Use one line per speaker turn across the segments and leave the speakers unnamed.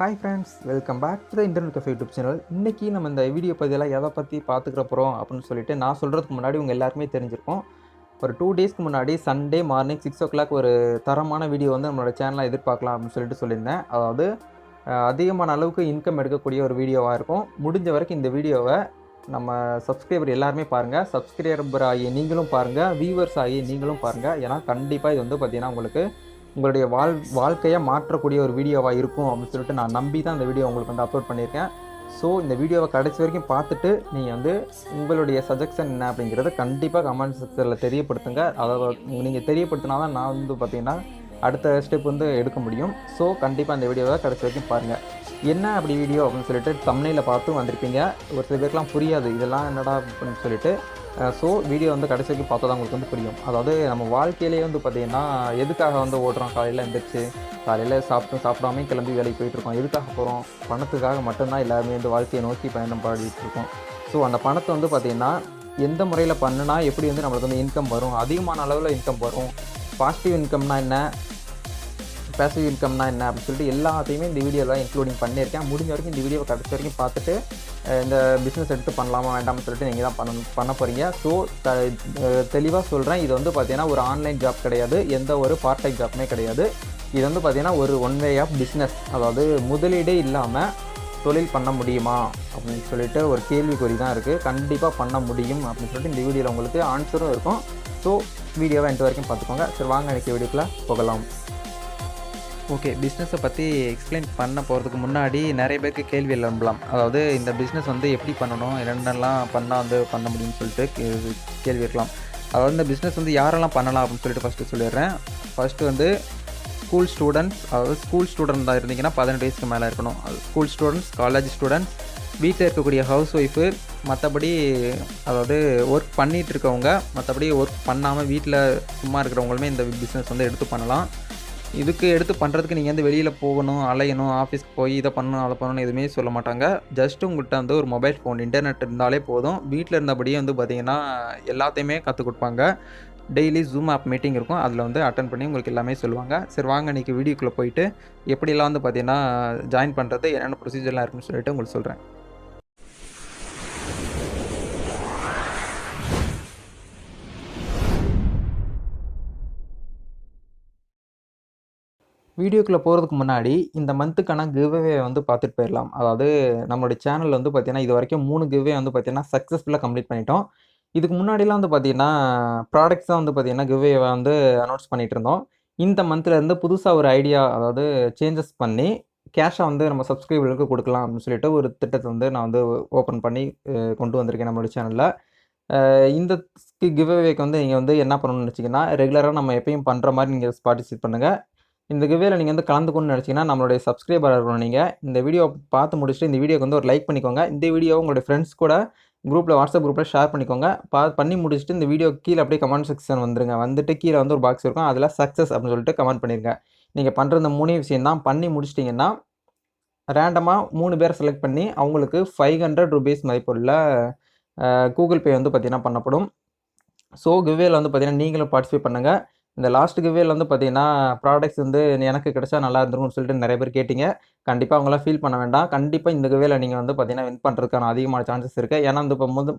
Hi friends welcome back to the internet cafe YouTube channel இன்றைக்கி நம்ம இந்த video பதிலாம் எதை பற்றி பார்த்துக்கிற போகிறோம் அப்படின்னு சொல்லிட்டு நான் சொல்கிறதுக்கு முன்னாடி உங்கள் எல்லாருமே தெரிஞ்சிருக்கோம். ஒரு டூ டேஸ்க்கு முன்னாடி Sunday morning six o'clock ஒரு தரமான வீடியோ வந்து நம்மளோட சேனலில் எதிர்பார்க்கலாம் அப்படின்னு சொல்லிட்டு சொல்லியிருந்தேன். அதாவது அதிகமான அளவுக்கு இன்கம் எடுக்கக்கூடிய ஒரு வீடியோவாக இருக்கும். முடிஞ்ச வரைக்கும் இந்த வீடியோவை நம்ம சப்ஸ்கிரைபர் எல்லாருமே பாருங்கள் சப்ஸ்கிரைபர் ஆகி நீங்களும் பாருங்கள் வியூவர்ஸ் ஆகி நீங்களும் பாருங்கள் ஏன்னா கண்டிப்பாக இது வந்து பார்த்திங்கன்னா உங்களுக்கு உங்களுடைய வாழ் வாழ்க்கையை மாற்றக்கூடிய ஒரு வீடியோவாக இருக்கும் அப்படின்னு சொல்லிட்டு நான் நம்பி தான் இந்த வீடியோ உங்களுக்கு வந்து அப்லோட் பண்ணியிருக்கேன். ஸோ இந்த வீடியோவை கடைசி வரைக்கும் பார்த்துட்டு நீங்கள் வந்து உங்களுடைய சஜஷன் என்ன அப்படிங்கிறத கண்டிப்பாக கமெண்ட் செக்ஷனில் தெரியப்படுத்துங்க. அதை நீங்கள் தெரியப்படுத்தினா தான் நான் வந்து பார்த்திங்கன்னா அடுத்த ஸ்டெப் வந்து எடுக்க முடியும். ஸோ கண்டிப்பாக அந்த வீடியோவை கடைசி வரைக்கும் பாருங்கள் என்ன அப்படி வீடியோ அப்படின்னு சொல்லிட்டு தமிழில் பார்த்து வந்திருப்பீங்க. ஒரு சில பேருக்குலாம் புரியாது இதெல்லாம் என்னடா அப்படின்னு சொல்லிட்டு. ஸோ வீடியோ வந்து கடைசி வரைக்கும் பார்த்தா தான் உங்களுக்கு வந்து புரியும். அதாவது நம்ம வாழ்க்கையிலேயே வந்து பார்த்திங்கன்னா எதுக்காக வந்து ஓடுறோம்? காலையில் எழுந்திரிச்சு காலையில் சாப்பிட்டு சாப்பிடாம கிளம்பி வேலைக்கு போயிட்டுருக்கோம் எதுக்காக போகிறோம் பணத்துக்காக மட்டும்தான் எல்லாருமே வந்து வாழ்க்கையை நோக்கி பயணம் பாடிட்டு இருக்கோம். ஸோ அந்த பணத்தை வந்து பார்த்திங்கன்னா எந்த முறையில் பண்ணுனா எப்படி வந்து நம்மளுக்கு வந்து இன்கம் வரும்? அதிகமான அளவில் இன்கம் வரும். பாசிட்டிவ் இன்கம்னா என்ன? பேசிவ் இன்கம்னா என்ன அப்படின்னு சொல்லிட்டு எல்லாத்தையுமே இந்த வீடியோவில் இன்க்ளூடிங் பண்ணியிருக்கேன். முடிஞ்ச வரைக்கும் இந்த வீடியோவை கடைசி வரைக்கும் பார்த்துட்டு இந்த பிஸ்னஸ் எடுத்து பண்ணலாமா வேண்டாம்னு சொல்லிட்டு நீங்கள் தான் பண்ண பண்ண போகிறீங்க ஸோ த தெளிவாக சொல்கிறேன் இது வந்து பார்த்தீங்கன்னா ஒரு ஆன்லைன் ஜாப் கிடையாது. எந்த ஒரு பார்ட் டைம் ஜாப்புமே கிடையாது. இது வந்து பார்த்தீங்கன்னா ஒரு ஒன் வே ஆஃப் பிஸ்னஸ் அதாவது முதலீடே இல்லாமல் தொழில் பண்ண முடியுமா அப்படின்னு சொல்லிட்டு ஒரு கேள்விக்குறி தான் இருக்குது கண்டிப்பாக பண்ண முடியும் அப்படின்னு சொல்லிட்டு இந்த வீடியோவில் உங்களுக்கு ஆன்சரும் இருக்கும். ஸோ வீடியோவை எண்ட் வரைக்கும் பார்த்துக்கோங்க. சரி வாங்க எனக்கு வீடியோக்குள்ளே போகலாம். ஓகே பிஸ்னஸை பற்றி எக்ஸ்பிளைன் பண்ண போகிறதுக்கு முன்னாடி நிறைய பேருக்கு கேள்வி எழும்பலாம். அதாவது இந்த பிஸ்னஸ் வந்து எப்படி பண்ணணும்? என்னென்னலாம் பண்ணால் வந்து பண்ண முடியும்னு சொல்லிட்டு கேள்வி இருக்கலாம். அதாவது இந்த பிஸ்னஸ் வந்து யாரெல்லாம் பண்ணலாம் அப்படின்னு சொல்லிட்டு ஃபஸ்ட்டு சொல்லிடுறேன். ஃபஸ்ட்டு வந்து ஸ்கூல் ஸ்டூடெண்ட்ஸ் அதாவது ஸ்கூல் ஸ்டூடெண்ட் தான் இருந்தீங்கன்னா பதினெட்டு வயசுக்கு மேலே இருக்கணும். ஸ்கூல் ஸ்டூடெண்ட்ஸ் காலேஜ் ஸ்டூடெண்ட்ஸ் வீட்டில் இருக்கக்கூடிய ஹவுஸ் ஒய்ஃபு மற்றபடி அதாவது ஒர்க் பண்ணிகிட்டு இருக்கவங்க மற்றபடி ஒர்க் பண்ணாமல் வீட்டில் சும்மா இருக்கிறவங்களுமே இந்த பிஸ்னஸ் வந்து எடுத்து பண்ணலாம். இதுக்கு எடுத்து பண்ணுறதுக்கு நீங்கள் வந்து வெளியில் போகணும் அலையணும் ஆஃபீஸ்க்கு போய் இதை பண்ணணும் அதை பண்ணணும் எதுவுமே சொல்ல மாட்டாங்க. ஜஸ்ட் உங்கள்கிட்ட வந்து ஒரு மொபைல் ஃபோன் இன்டர்நெட் இருந்தாலே போதும். வீட்டில் இருந்தபடியே வந்து பார்த்தீங்கன்னா எல்லாத்தையுமே கற்றுக் கொடுப்பாங்க. டெய்லி ஜூம் ஆப் மீட்டிங் இருக்கும். அதில் வந்து அட்டன் பண்ணி உங்களுக்கு எல்லாமே சொல்லுவாங்க. சரி வாங்க இன்றைக்கி வீடியோக்குள்ளே போயிட்டு எப்படிலாம் வந்து பார்த்தீங்கன்னா ஜாயின் பண்ணுறது என்னென்ன ப்ரொசீஜர்லாம் இருக்குன்னு சொல்லிட்டு உங்களுக்கு சொல்கிறேன் வீடியோக்குள்ளே போகிறதுக்கு முன்னாடி இந்த மந்த்துக்கான கிவ்வே வந்து பார்த்துட்டு போயிடலாம். அதாவது நம்மளுடைய சேனல் வந்து பார்த்திங்கன்னா இது வரைக்கும் மூணு கிவ்வே வந்து பார்த்தீங்கன்னா சக்ஸஸ்ஃபுல்லாக கம்ப்ளீட் பண்ணிட்டோம். இதுக்கு முன்னாடிலாம் வந்து பார்த்திங்கன்னா ப்ராடக்ட்ஸ் தான் வந்து பார்த்தீங்கன்னா கிவ்வே வந்து அனௌன்ஸ் பண்ணிகிட்டு இருந்தோம். இந்த மந்த்லேருந்து புதுசாக ஒரு ஐடியா அதாவது சேஞ்சஸ் பண்ணி கேஷை வந்து நம்ம சப்ஸ்கிரைபர்களுக்கு கொடுக்கலாம் அப்படின்னு சொல்லிட்டு ஒரு திட்டத்தை வந்து நான் வந்து ஓப்பன் பண்ணி கொண்டு வந்திருக்கேன் நம்மளுடைய சேனலில் இந்த கிவ்அவேக்கு வந்து நீங்கள் வந்து என்ன பண்ணணும்னு வச்சிங்கன்னா ரெகுலராக நம்ம எப்பயும் பண்ணுற மாதிரி நீங்கள் பார்ட்டிசிபேட் பண்ணுங்கள் இந்த கிவேல நீங்கள் வந்து கலந்துக்கணும்னு நினச்சிங்கன்னா நம்மளுடைய சப்ஸ்கிரைபர் இருக்கணும் நீங்கள் இந்த வீடியோ பார்த்து முடிச்சுட்டு இந்த வீடியோக்கு வந்து ஒரு லைக் பண்ணிக்கோங்க. இந்த வீடியோ உங்களுடைய ஃப்ரெண்ட்ஸ் கூட குரூப்பில் வாட்ஸ்அப் குரூப்பில் ஷேர் பண்ணிக்கோங்க. பா பண்ணி முடிச்சுட்டு இந்த வீடியோ கீழே அப்படியே கமெண்ட் செக்ஷன் வந்துருங்க. வந்துட்டு கீழே வந்து ஒரு பாக்ஸ் இருக்கும். அதில் சக்ஸஸ் அப்படின்னு சொல்லிட்டு கமெண்ட் பண்ணிடுங்க நீங்கள் பண்ணுற இந்த மூணு விஷயம் தான். பண்ணி முடிச்சிட்டிங்கன்னா ரேண்டமாக மூணு பேரை செலக்ட் பண்ணி அவங்களுக்கு ஃபைவ் ஹண்ட்ரட் ருபீஸ் மதிப்புள்ள கூகுள் பே வந்து பார்த்திங்கன்னா பண்ணப்படும். ஸோ கிவ்வேல வந்து பார்த்திங்கன்னா நீங்களும் பார்ட்டிசிபேட் பண்ணுங்கள் இந்த லாஸ்ட் கிவ்வேல வந்து பார்த்தீங்கன்னா ப்ராடக்ட்ஸ் வந்து எனக்கு கிடைச்சா நல்லா இருந்திருக்கும்னு சொல்லிட்டு நிறைய பேர் கேட்டிங்க. கண்டிப்பாக அவங்களாம் ஃபீல் பண்ண வேண்டாம். கண்டிப்பாக இந்த கிவேல நீங்கள் வந்து பார்த்தீங்கன்னா வின் பண்ணுறதுக்கான அதிகமான சான்சஸ் இருக்குது ஏன்னா வந்து இப்போ முத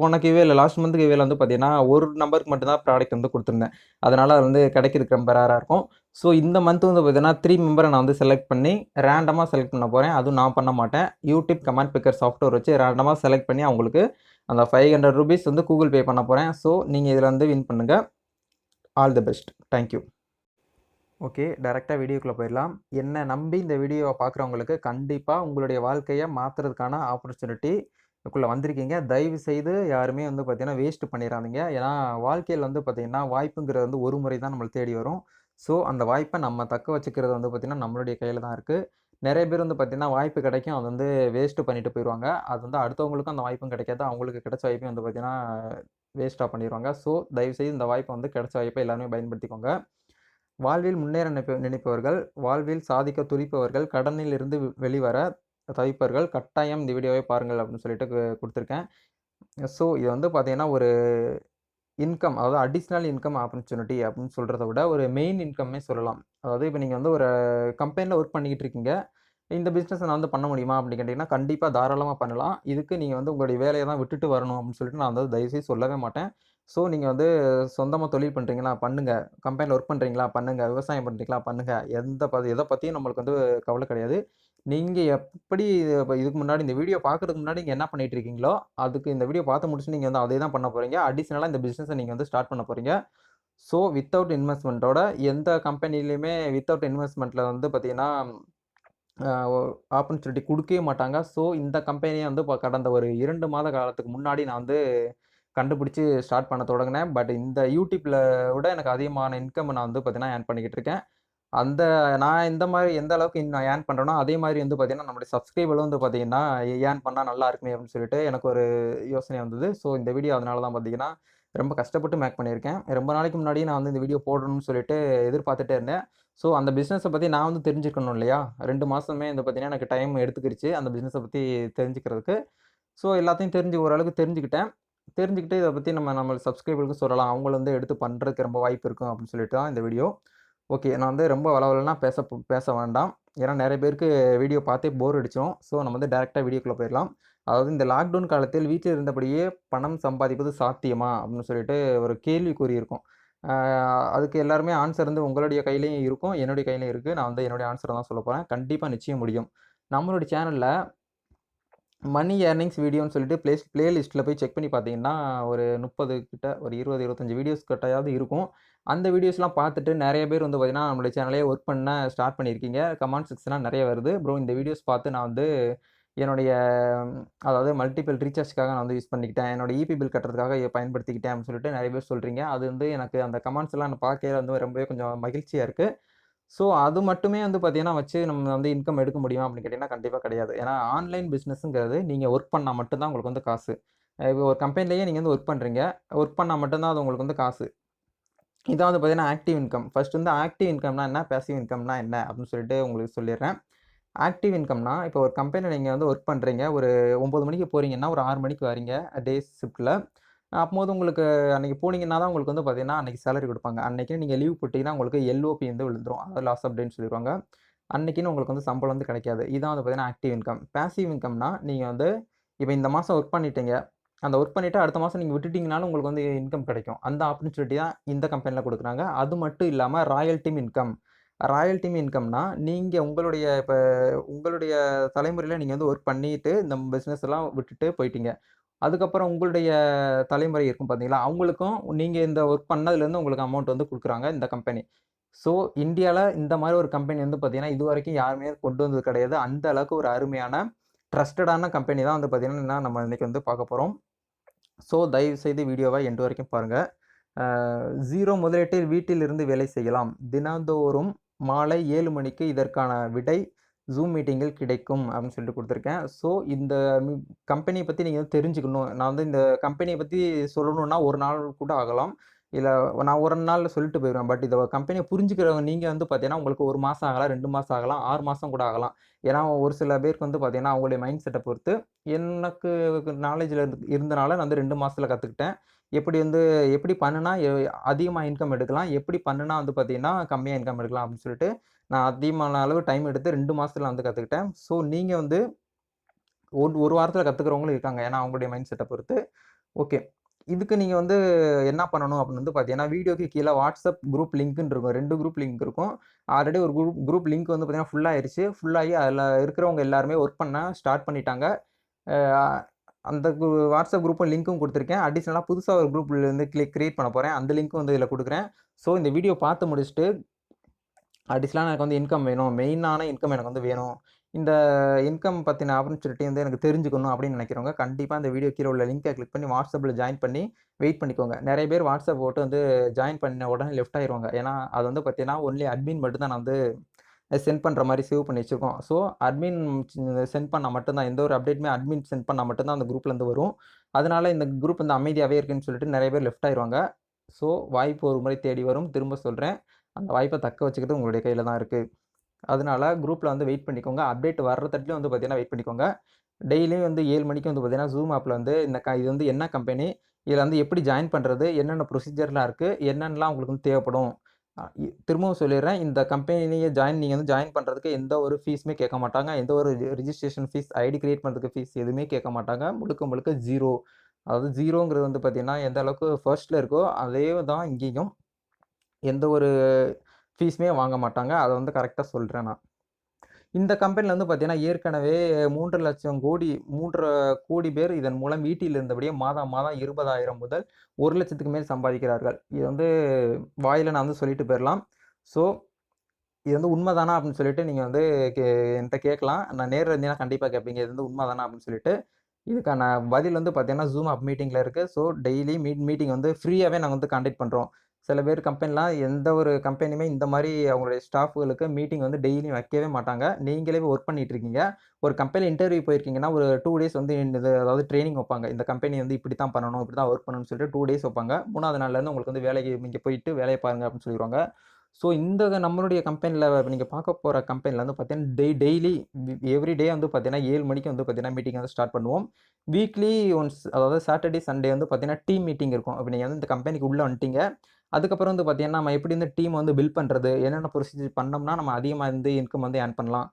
போன கிவேல லாஸ்ட் மந்த் கிவேல வந்து பார்த்தீங்கன்னா ஒரு நம்பருக்கு மட்டும்தான் ப்ராடக்ட் வந்து கொடுத்துருந்தேன். அதனால் அது வந்து கிடைக்கிறதுக்கு ரொம்ப ரேராக இருக்கும். ஸோ இந்த மந்த் வந்து பார்த்தீங்கன்னா த்ரீ மெம்பரை நான் வந்து செலக்ட் பண்ணி ரேண்டமாக செலக்ட் பண்ண போகிறேன் அதுவும் நான் பண்ண மாட்டேன். யூடியூப் கமெண்ட் பிக்கர் சாஃப்ட்வேர் வச்சு ரேண்டமாக செலக்ட் பண்ணி அவங்களுக்கு அந்த ஃபைவ் ஹண்ட்ரட் ருபீஸ் வந்து கூகுள் பே பண்ண போகிறேன் ஸோ நீங்கள் இதில் வந்து வின் பண்ணுங்கள் all the best. Thank you okay டேரெக்டாக வீடியோக்குள்ளே போயிடலாம். என்னை நம்பி இந்த வீடியோவை பார்க்குறவங்களுக்கு கண்டிப்பாக உங்களுடைய வாழ்க்கையை மாற்றுறதுக்கான ஆப்பர்ச்சுனிட்டி இதுக்குள்ளே வந்திருக்கீங்க. தயவு செய்து யாருமே வந்து பார்த்திங்கன்னா வேஸ்ட் பண்ணிடாதீங்க ஏன்னா வாழ்க்கையில் வந்து பார்த்திங்கன்னா வாய்ப்புங்கிறது வந்து ஒரு முறை தான் நம்மளை தேடி வரும். ஸோ அந்த வாய்ப்பை நம்ம தக்க வச்சுக்கிறது வந்து பார்த்திங்கன்னா நம்மளுடைய கையில் தான் இருக்குது நிறைய பேர் வந்து பார்த்திங்கன்னா வாய்ப்பு கிடைக்கும். அது வந்து வேஸ்ட்டு பண்ணிட்டு போயிடுவாங்க அது வந்து அடுத்தவங்களுக்கும் அந்த வாய்ப்பும் கிடைக்காது. அவங்களுக்கு கிடைச்ச வாய்ப்பையும் வந்து பார்த்திங்கன்னா வேஸ்ட்டாக பண்ணிடுவாங்க ஸோ தயவுசெய்து இந்த வாய்ப்பை வந்து கிடைச்ச வாய்ப்பை எல்லாருமே பயன்படுத்திக்கோங்க. வாழ்வில் முன்னேற நினைப்ப நினைப்பவர்கள் வாழ்வில் சாதிக்க துடிப்பவர்கள் கடனில் இருந்து வெளிவர தவிப்பவர்கள் கட்டாயம் இந்த வீடியோவை பாருங்கள் அப்படின்னு சொல்லிட்டு கொடுத்துருக்கேன். ஸோ இது வந்து பார்த்தீங்கன்னா ஒரு இன்கம் அதாவது அடிஷ்னல் இன்கம் ஆப்பர்ச்சுனிட்டி அப்படின்னு சொல்கிறத விட ஒரு மெயின் இன்கம்மே சொல்லலாம். அதாவது இப்போ நீங்கள் வந்து ஒரு கம்பெனியில் ஒர்க் பண்ணிக்கிட்டு இருக்கீங்க. இந்த பிஸ்னஸை நான் வந்து பண்ண முடியுமா அப்படின்னு கேட்டிங்கன்னா கண்டிப்பாக தாராளமாக பண்ணலாம். இதுக்கு நீங்கள் வந்து உங்களுடைய வேலையை தான் விட்டுட்டு வரணும் அப்படின்னு சொல்லிட்டு நான் வந்து தயவுசெய்து சொல்லவே மாட்டேன். ஸோ நீங்கள் வந்து சொந்தமாக தொழில் பண்ணுறீங்களா பண்ணுங்கள் கம்பெனியில் ஒர்க் பண்ணுறீங்களா பண்ணுங்கள் விவசாயம் பண்ணுறீங்களா பண்ணுங்கள் எந்த ப எதை பற்றியும் நம்மளுக்கு வந்து கவலை கிடையாது. நீங்கள் எப்படி இப்போ இதுக்கு முன்னாடி இந்த வீடியோ பார்க்குறதுக்கு முன்னாடி நீங்கள் என்ன பண்ணிகிட்டு இருக்கீங்களோ அதுக்கு இந்த வீடியோ பார்த்து முடிச்சு நீங்கள் வந்து அதே தான் பண்ண போகிறீங்க அடிஷ்னலாக இந்த பிஸ்னஸை நீங்கள் வந்து ஸ்டார்ட் பண்ண போகிறீங்க ஸோ வித்தவுட் இன்வெஸ்ட்மெண்ட்டோட எந்த கம்பெனிலையுமே வித்தவுட் இன்வெஸ்ட்மெண்ட்டில் வந்து பார்த்திங்கன்னா ஆப்பர்ச்சுனிட்டி கொடுக்கவே மாட்டாங்க. ஸோ இந்த கம்பெனியை வந்து இப்போ கடந்த ஒரு இரண்டு மாத காலத்துக்கு முன்னாடி நான் வந்து கண்டுபிடிச்சி ஸ்டார்ட் பண்ண தொடங்கினேன். பட் இந்த யூடியூப்பில் விட எனக்கு அதிகமான இன்கம் நான் வந்து பார்த்தீங்கன்னா ஏர்ன் பண்ணிக்கிட்டு இருக்கேன். அந்த நான் இந்த மாதிரி எந்த அளவுக்கு நான் ஏர்ன் பண்ணுறேனோ அதே மாதிரி வந்து பார்த்தீங்கன்னா நம்மளுடைய சப்ஸ்கிரைபரும் வந்து பார்த்தீங்கன்னா ஏர்ன் பண்ணால் நல்லா இருக்குமே அப்படின்னு சொல்லிட்டு எனக்கு ஒரு யோசனை வந்தது. ஸோ இந்த வீடியோ அதனால தான் பார்த்தீங்கன்னா ரொம்ப கஷ்டப்பட்டு மேக் பண்ணியிருக்கேன். ரொம்ப நாளைக்கு முன்னாடி நான் வந்து இந்த வீடியோ போடணும்னு சொல்லிட்டு எதிர்பார்த்துட்டே இருந்தேன். ஸோ அந்த பிஸ்னஸை பற்றி நான் வந்து தெரிஞ்சுக்கணும் இல்லையா? ரெண்டு மாதமே இந்த பார்த்தீங்கன்னா எனக்கு டைம் எடுத்துக்கிடுச்சு அந்த பிஸ்னஸை பற்றி தெரிஞ்சுக்கிறதுக்கு. ஸோ எல்லாத்தையும் தெரிஞ்சு ஓரளவுக்கு தெரிஞ்சுக்கிட்டேன். தெரிஞ்சுக்கிட்டு இதை பற்றி நம்ம நம்ம சப்ஸ்கிரைபர்களுக்கு சொல்லலாம். அவங்கள வந்து எடுத்து பண்ணுறதுக்கு ரொம்ப வாய்ப்பு இருக்கும் அப்படின்னு சொல்லிட்டு தான் இந்த வீடியோ ஓகே நான் வந்து ரொம்ப வளவலனா பேச பேச வேண்டாம். ஏன்னா நிறைய பேருக்கு வீடியோ பார்த்தே போர் அடிச்சிடும் ஸோ நம்ம வந்து டேரெக்டாக வீடியோக்குள்ளே போயிடலாம். அதாவது இந்த லாக்டவுன் காலத்தில் வீட்டில் இருந்தபடியே பணம் சம்பாதிப்பது சாத்தியமா? அப்படின்னு சொல்லிட்டு ஒரு கேள்விக்குறி இருக்கும். அதுக்கு எல்லாருமே ஆன்சர் வந்து உங்களுடைய கையிலையும் இருக்கும் என்னுடைய கையிலையும் இருக்குது நான் வந்து என்னுடைய ஆன்சரை தான் சொல்ல போகிறேன் கண்டிப்பாக நிச்சயம் முடியும். நம்மளுடைய சேனலில் மணி ஏர்னிங்ஸ் வீடியோன்னு சொல்லிட்டு ப்ளே ப்ளேலிஸ்ட்டில் போய் செக் பண்ணி பார்த்தீங்கன்னா ஒரு முப்பது கிட்ட ஒரு இருபது இருபத்தஞ்சி வீடியோஸ் கிட்டையாவது இருக்கும். அந்த வீடியோஸ்லாம் பார்த்துட்டு நிறைய பேர் வந்து பார்த்தீங்கன்னா நம்மளுடைய சேனலே ஒர்க் பண்ண ஸ்டார்ட் பண்ணியிருக்கீங்க. கமெண்ட் செக்ஷன்லாம் நிறைய வருது. ப்ரோ இந்த வீடியோஸ் பார்த்து நான் வந்து என்னுடைய அதாவது மல்டிபிள் ரீசார்ஜ்க்காக நான் வந்து யூஸ் பண்ணிக்கிட்டேன். என்னோட இபி பில் கட்டுறதுக்காக பயன்படுத்திக்கிட்டேன் அப்படின்னு சொல்லிட்டு நிறைய பேர் சொல்கிறீங்க அது வந்து எனக்கு அந்த கமெண்ட்ஸ் எல்லாம் நான் பார்க்கல வந்து ரொம்பவே கொஞ்சம் மகிழ்ச்சியாக இருக்குது ஸோ அது மட்டுமே வந்து பார்த்தீங்கன்னா வச்சு நம்ம வந்து இன்கம் எடுக்க முடியுமா அப்படின்னு கேட்டிங்கன்னா கண்டிப்பாக கிடையாது. ஏன்னா ஆன்லைன் பிஸ்னஸுங்கிறது நீங்கள் ஒர்க் பண்ணால் மட்டும்தான் உங்களுக்கு வந்து காசு. இப்போ ஒரு கம்பெனிலேயே நீங்கள் வந்து ஒர்க் பண்ணுறீங்க ஒர்க் பண்ணால் மட்டும்தான் அது உங்களுக்கு வந்து காசு. இதான் வந்து பார்த்தீங்கன்னா ஆக்டிவ் இன்கம் ஃபஸ்ட் வந்து ஆக்டிவ் இன்கம்னா என்ன? பேசிவ் இன்கம்னா என்ன? அப்படின்னு சொல்லிட்டு உங்களுக்கு சொல்லிடுறேன். ஆக்டிவ் இன்கம்னா இப்போ ஒரு கம்பெனியில் நீங்கள் வந்து ஒர்க் பண்ணுறீங்க ஒரு ஒம்பது மணிக்கு போகிறீங்கன்னா ஒரு ஆறு மணிக்கு வரீங்க டே ஷிஃப்ட்டில் அப்போது உங்களுக்கு அன்றைக்கி போனீங்கன்னா தான் உங்களுக்கு வந்து பார்த்தீங்கன்னா அன்றைக்கி சேலரி கொடுப்பாங்க. அன்றைக்கி நீங்கள் லீவ் போட்டிங்கன்னா உங்களுக்கு எல்ஓபி வந்து விழுந்துடும் அதாவது லாஸ் அப்படின்னு சொல்லிடுவாங்க அன்றைக்கின்னு உங்களுக்கு வந்து சம்பளம் வந்து கிடைக்காது. இதான் வந்து பார்த்தீங்கன்னா ஆக்டிவ் இன்கம் பேசிவ் இன்கம்னா நீங்கள் வந்து இப்போ இந்த மாதம் ஒர்க் பண்ணிட்டீங்க. அந்த ஒர்க் பண்ணிவிட்டு அடுத்த மாதம் நீங்கள் விட்டுட்டிங்கனாலும் உங்களுக்கு வந்து இன்கம் கிடைக்கும். அந்த ஆப்பர்ச்சுனிட்டி தான் இந்த கம்பெனியில் கொடுக்குறாங்க. அது மட்டும் இல்லாமல் ராயல்டிம் இன்கம் ராயல்டிம் இன்கம்னா நீங்கள் உங்களுடைய இப்போ உங்களுடைய தலைமுறையில் நீங்கள் வந்து ஒர்க் பண்ணிட்டு இந்த பிஸ்னஸ் எல்லாம் விட்டுட்டு போயிட்டீங்க. அதுக்கப்புறம் உங்களுடைய தலைமுறை இருக்கும் பார்த்தீங்களா அவங்களுக்கும் நீங்கள் இந்த ஒர்க் பண்ணதுலேருந்து உங்களுக்கு அமௌண்ட் வந்து கொடுக்குறாங்க இந்த கம்பெனி ஸோ இந்தியாவில் இந்த மாதிரி ஒரு கம்பெனி வந்து பார்த்தீங்கன்னா இது வரைக்கும் யாருமே கொண்டு வந்தது கிடையாது. அந்த அளவுக்கு ஒரு அருமையான ட்ரஸ்டடான கம்பெனி தான் வந்து பார்த்தீங்கன்னா நம்ம இன்றைக்கி வந்து பார்க்க போகிறோம் ஸோ தயவு செய்து வீடியோவை எண்டு வரைக்கும் பாருங்கள் ஜீரோ முதலீட்டில் வீட்டிலிருந்து வேலை செய்யலாம். தினந்தோறும் மாலை ஏழு மணிக்கு இதற்கான விடை ஜூம் மீட்டிங்கில் கிடைக்கும் அப்படின்னு சொல்லிட்டு கொடுத்துருக்கேன். ஸோ இந்த கம்பெனியை பற்றி நீங்கள் தெரிஞ்சுக்கணும். நான் வந்து இந்த கம்பெனியை பற்றி சொல்லணுன்னா ஒரு நாள் கூட ஆகலாம். இல்லை நான் ஒரு நாளில் சொல்லிட்டு போயிடுவேன் பட் இதை கம்பெனியை புரிஞ்சுக்கிறவங்க நீங்கள் வந்து பார்த்தீங்கன்னா உங்களுக்கு ஒரு மாதம் ஆகலாம் ரெண்டு மாதம் ஆகலாம் ஆறு மாதம் கூட ஆகலாம். ஏன்னா ஒரு சில பேருக்கு வந்து பார்த்தீங்கன்னா அவங்களுடைய மைண்ட் செட்டை பொறுத்து எனக்கு நாலேஜில் இருந்து இருந்தனால நான் வந்து ரெண்டு மாதத்தில் கற்றுக்கிட்டேன் எப்படி வந்து எப்படி பண்ணுனா அதிகமாக இன்கம் எடுக்கலாம். எப்படி பண்ணுனா வந்து பார்த்தீங்கன்னா கம்மியாக இன்கம் எடுக்கலாம் அப்படின்னு சொல்லிட்டு நான் அதிகமான அளவு டைம் எடுத்து ரெண்டு மாதத்தில் வந்து கற்றுக்கிட்டேன் ஸோ நீங்கள் வந்து ஒரு ஒரு வாரத்தில் கற்றுக்கிறவங்களும் இருக்காங்க. ஏன்னா அவங்களுடைய மைண்ட் செட்டை பொறுத்து. ஓகே இதுக்கு நீங்கள் வந்து என்ன பண்ணணும் அப்படின்னு வந்து பார்த்தீங்கன்னா வீடியோக்கு கீழே வாட்ஸ்அப் குரூப் லிங்க்னு இருக்கும். ரெண்டு குரூப் லிங்க் இருக்கும். ஆல்ரெடி ஒரு குரூப் குரூப் லிங்க் வந்து பார்த்தீங்கன்னா ஃபுல்லாகிடுச்சு ஃபுல்லாகி அதில் இருக்கிறவங்க எல்லாருமே ஒர்க் பண்ண ஸ்டார்ட் பண்ணிட்டாங்க. அந்த வாட்ஸ்அப் குரூப்பும் லிங்க்கும் கொடுத்துருக்கேன். அடிஷ்னலாக புதுசாக ஒரு குரூப் வந்து கிளிக் க்ரியேட் பண்ண போகிறேன் அந்த லிங்க்கும் வந்து இதில் கொடுக்குறேன். ஸோ இந்த வீடியோ பார்த்து முடிச்சுட்டு அடிஷ்னலாக எனக்கு வந்து இன்கம் வேணும். மெயினான இன்கம் எனக்கு வந்து வேணும். இந்த இன்கம் பற்றின ஆப்பர்ச்சுனிட்டி வந்து எனக்கு தெரிஞ்சுக்கணும் அப்படின்னு நினைக்கிறவங்க கண்டிப்பாக இந்த வீடியோ கீழே உள்ள லிங்கை கிளிக் பண்ணி வாட்ஸ்அப்பில் ஜாயின் பண்ணி வெயிட் பண்ணிக்கோங்க. நிறைய பேர் வாட்ஸ்அப் போட்டு வந்து ஜாயின் பண்ண உடனே லெஃப்ட் ஆயிடுவாங்க ஏன்னா அது வந்து பார்த்தீங்கன்னா ஒன்லி அட்மின் மட்டும் தான் நான் வந்து சென்ட் பண்ணுற மாதிரி சேவ் பண்ணி வச்சுருக்கோம். ஸோ அட்மின் சென்ட் பண்ணால் மட்டும்தான் எந்த ஒரு அப்டேட்டுமே அட்மின் சென்ட் பண்ணால் மட்டும்தான் அந்த குரூப்லேருந்து வரும். அதனால இந்த குரூப் வந்து அமைதியாகவே இருக்குன்னு சொல்லிட்டு நிறைய பேர் லெஃப்ட் ஆயிடுவாங்க ஸோ வாய்ப்பு ஒரு முறை தேடி வரும். திரும்ப சொல்கிறேன் அந்த வாய்ப்பை தக்க வச்சுக்கிறது உங்களுடைய கையில் தான் இருக்குது அதனால குரூப்பில் வந்து வெயிட் பண்ணிக்கோங்க. அப்டேட் வர்ற தட்டிலும் வந்து பார்த்திங்கன்னா வெயிட் பண்ணிக்கோங்க. டெய்லியும் வந்து ஏழு மணிக்கு வந்து பார்த்தீங்கன்னா ஜூம் ஆப்பில் வந்து இந்த க இது வந்து என்ன கம்பெனி இதில் வந்து எப்படி ஜாயின் பண்ணுறது என்னென்ன ப்ரொசீஜர்லாம் இருக்குது என்னென்னலாம் உங்களுக்கு வந்து தேவைப்படும். திரும்பவும் சொல்லிடுறேன். இந்த கம்பெனியை ஜாயின் நீங்கள் வந்து ஜாயின் பண்ணுறதுக்கு எந்த ஒரு ஃபீஸுமே கேட்க மாட்டாங்க. எந்த ஒரு ரிஜிஸ்ட்ரேஷன் ஃபீஸ், ஐடி கிரியேட் பண்ணுறதுக்கு ஃபீஸ் எதுவுமே கேட்க மாட்டாங்க. முழுக்க முழுக்க ஜீரோ அதாவது ஜீரோங்கிறது வந்து பார்த்தீங்கன்னா, எந்த அளவுக்கு ஃபர்ஸ்ட்டில் இருக்கோ, அதே தான் இங்கேயும். எந்த ஒரு ஃபீஸுமே வாங்க மாட்டாங்க. அதை வந்து கரெக்டாக சொல்கிறேன் நான். இந்த கம்பெனியில் வந்து பார்த்தீங்கன்னா, ஏற்கனவே 3,00,000 கோடி 3,50,00,000 பேர் இதன் மூலம் வீட்டில் இருந்தபடியே மாதம் மாதம் 20,000 முதல் 1,00,000க்கு மேல் சம்பாதிக்கிறார்கள். இது வந்து வாயில் நான் வந்து சொல்லிட்டு போயிடலாம் ஸோ, இது வந்து உண்மைதானா அப்படின்னு சொல்லிட்டு நீங்கள் வந்து கே என்கிட்ட கேட்கலாம். நான் நேரில் இருந்தீங்கன்னா கண்டிப்பாக கேட்பீங்க. இது வந்து உண்மைதானா அப்படின்னு சொல்லிட்டு. இதுக்கான பதில் வந்து பார்த்தீங்கன்னா, ஜூம் அப் மீட்டிங்கில் இருக்குது ஸோ, டெய்லி மீட் மீட்டிங் வந்து ஃப்ரீயாகவே நாங்கள் வந்து கண்டக்ட் பண்ணுறோம் சில பேர் கம்பெனிலாம் எந்த ஒரு கம்பெனியுமே இந்த மாதிரி அவங்களுடைய ஸ்டாஃப்களுக்கு மீட்டிங் வந்து டெய்லியும் வைக்கவே மாட்டாங்க. நீங்களே ஒர்க் பண்ணிட்டு இருக்கீங்க. ஒரு கம்பெனி இன்டர்வியூ போயிருக்கீங்கன்னா, ஒரு டூ டேஸ் வந்து இது அதாவது ட்ரைனிங் வைப்பாங்க. இந்த கம்பெனி வந்து இப்படி தான் பண்ணணும், இப்படி தான் ஒர்க் பண்ணணும்னு சொல்லிட்டு டூ டேஸ் வைப்பாங்க. மூணாவது நாள்லேருந்து உங்களுக்கு வந்து வேலைக்கு இங்கே போயிட்டு வேலையை பாருங்க அப்படின்னு சொல்லிடுவாங்க ஸோ, இந்த நம்மளுடைய கம்பெனியில் நீங்கள் பார்க்க போகிற கம்பெனியில் வந்து பார்த்தீங்கன்னா, டெய் டெய்லி எவ்ரி டே வந்து பார்த்தீங்கன்னா, ஏழு மணிக்கு வந்து பார்த்தீங்கன்னா, மீட்டிங் வந்து ஸ்டார்ட் பண்ணுவோம். வீக்லி ஒன்ஸ் அதாவது சாட்டர்டே, சண்டே வந்து பார்த்தீங்கன்னா, டீம் மீட்டிங் இருக்கும். அப்போ நீங்கள் வந்து இந்த கம்பெனிக்கு உள்ளே வந்துட்டீங்க. அதுக்கப்புறம் வந்து பார்த்தீங்கன்னா, நம்ம எப்படி வந்து டீம் வந்து பில்ட் பண்ணுறது என்னென்ன ப்ரொசீஜர் பண்ணோம்னா நம்ம அதிகமாக வந்து இன்கம் வந்து ஏர்ன் பண்ணலாம்.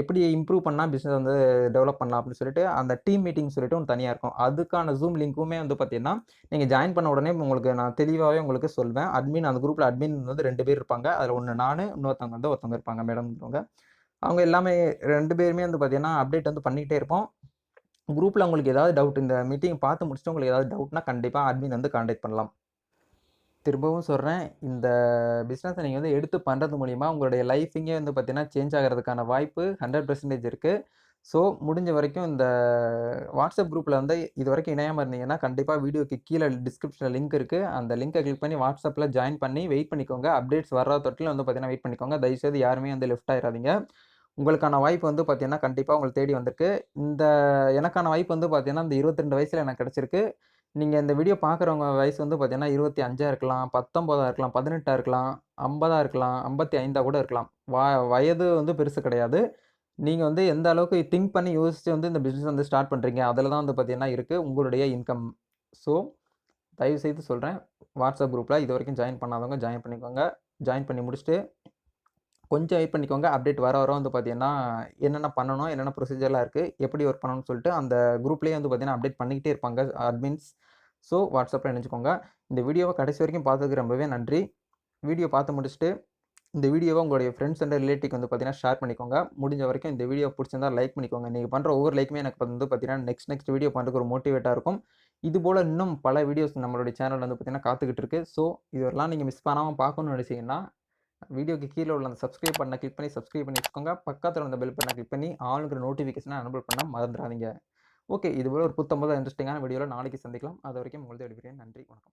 எப்படி இம்ப்ரூவ் பண்ணால் பிஸ்னஸ் வந்து டெவலப் பண்ணலாம் அப்படின்னு சொல்லிட்டு, அந்த டீம் மீட்டிங் சொல்லிட்டு ஒன்று தனியாக இருக்கும். அதுக்கான ஜூம் லிங்க்குமே வந்து பார்த்தீங்கன்னா, நீங்கள் ஜாயின் பண்ண உடனே உங்களுக்கு நான் தெளிவாகவே உங்களுக்கு சொல்வேன். அட்மின் அந்த குரூப்பில் அட்மின் வந்து ரெண்டு பேர் இருப்பாங்க. அதில் ஒன்று நானு, இன்னொருத்தவங்க வந்து ஒருத்தவங்க இருப்பாங்க மேடம்ன்றவங்க. அவங்க எல்லாமே ரெண்டு பேருமே வந்து பார்த்தீங்கன்னா, அப்டேட் வந்து பண்ணிக்கிட்டே இருப்போம். குரூப்பில் உங்களுக்கு ஏதாவது டவுட் இந்த மீட்டிங் பார்த்து முடிச்சுட்டு உங்களுக்கு ஏதாவது டவுட்னா கண்டிப்பாக அட்மின் வந்து கான்டாக்ட் பண்ணலாம். திரும்பவும் சொல்கிறேன் இந்த பிஸ்னஸை நீங்கள் வந்து எடுத்து பண்ணுறது மூலிமா உங்களுடைய லைஃபிங்கே வந்து பார்த்தீங்கன்னா, சேஞ்ச் ஆகுறதுக்கான வாய்ப்பு ஹண்ட்ரட் பர்சன்டேஜ் இருக்குது ஸோ, முடிஞ்ச வரைக்கும் இந்த வாட்ஸ்அப் குரூப்பில் வந்து இது வரைக்கும் இணையாமல் இருந்தீங்கன்னா, கண்டிப்பாக வீடியோக்கு கீழே டிஸ்கிரிப்ஷனில் லிங்க் இருக்குது அந்த லிங்கை கிளிக் பண்ணி வாட்ஸ்அப்பில் ஜாயின் பண்ணி வெயிட் பண்ணிக்கோங்க. அப்டேட்ஸ் வர்ற தொட்டில் வந்து பார்த்தீங்கன்னா, வெயிட் பண்ணிக்கோங்க. தயவுசெய்து யாருமே வந்து லெஃப்ட் ஆயிறாதீங்க. உங்களுக்கான வாய்ப்பு வந்து பார்த்தீங்கன்னா, கண்டிப்பாக உங்களுக்கு தேடி வந்திருக்கு. இந்த எனக்கான வாய்ப்பு வந்து பார்த்தீங்கன்னா, இந்த இருபத்ரெண்டு வயசில் எனக்கு கிடச்சிருக்கு நீங்கள் இந்த வீடியோ பார்க்குறவங்க வயசு வந்து பார்த்தீங்கன்னா, 25ஆ இருக்கலாம், 19ஆ இருக்கலாம், 18ஆ இருக்கலாம், 50ஆ இருக்கலாம், 55ஆ கூட இருக்கலாம். வ வயது வந்து பெருசு கிடையாது. நீங்கள் வந்து எந்த அளவுக்கு திங்க் பண்ணி யோசித்து வந்து இந்த பிஸ்னஸ் வந்து ஸ்டார்ட் பண்ணுறீங்க அதில் தான் வந்து பார்த்தீங்கன்னா இருக்குது உங்களுடைய இன்கம். ஸோ, தயவுசெய்து சொல்கிறேன் வாட்ஸ்அப் குரூப்பில் இது வரைக்கும் ஜாயின் பண்ணாதவங்க ஜாயின் பண்ணிக்கோங்க. ஜாயின் பண்ணி முடிச்சுட்டு கொஞ்சம் வெயிட் பண்ணிக்கோங்க. அப்டேட் வர வர வந்து பார்த்தீங்கன்னா, என்னென்ன பண்ணணும், என்னென்ன ப்ரொசீஜர்லாம் இருக்குது எப்படி ஒர்க் பண்ணணும்னு சொல்லிட்டு அந்த குரூப்லேயே வந்து பார்த்தீங்கன்னா, அப்டேட் பண்ணிக்கிட்டே இருப்பாங்க அட்மின்ஸ். ஸோ, வாட்ஸ்அப்பில் நினச்சிக்கோங்க இந்த வீடியோவை கடைசி வரைக்கும் பார்த்ததுக்கு ரொம்பவே நன்றி. வீடியோ பார்த்து முடிச்சுட்டு, இந்த வீடியோவை உங்களுடைய ஃப்ரெண்ட்ஸ் அண்ட் ரிலேட்டிவ்க்கு வந்து பார்த்தீங்கன்னா, ஷேர் பண்ணிக்கோங்க. முடிஞ்ச வரைக்கும் இந்த வீடியோ பிடிச்சிருந்தா லைக் பண்ணிக்கோங்க. நீங்கள் பண்ணுற ஒவ்வொரு லைக்குமே எனக்கு வந்து பார்த்தீங்கன்னா, நெக்ஸ்ட் நெக்ஸ்ட் வீடியோ பண்ணுறதுக்கு ஒரு மோட்டிவேட்டாக இருக்கும். இதுபோல இன்னும் பல வீடியோஸ் நம்மளுடைய சேனலில் வந்து பார்த்தீங்கன்னா, காத்துக்கிட்டு இருக்கு. ஸோ, இதெல்லாம் நீங்கள் மிஸ் பண்ணாமல் பார்க்கணும்னு நினச்சிங்கன்னா வீடியோக்கு கீழே உள்ள அந்த சப்ஸ்கிரைப் பண்ண கிளிக் பண்ணி சப்ஸ்கிரைப் பண்ணி வச்சுக்கோங்க. பக்கத்தில் அந்த பெல் பண்ண கிளிக் பண்ணி ஆளுங்கிற நோட்டிஃபிகேஷனை எனேபிள் பண்ண மறந்துடாதீங்க ஓகே. இதுபோல் ஒரு புத்தம் புது இன்ட்ரஸ்டிங்கான வீடியோல நாளைக்கு சந்திக்கலாம். அதுவரைக்கும் உங்களது விடைபெறுகிறேன். நன்றி. வணக்கம்.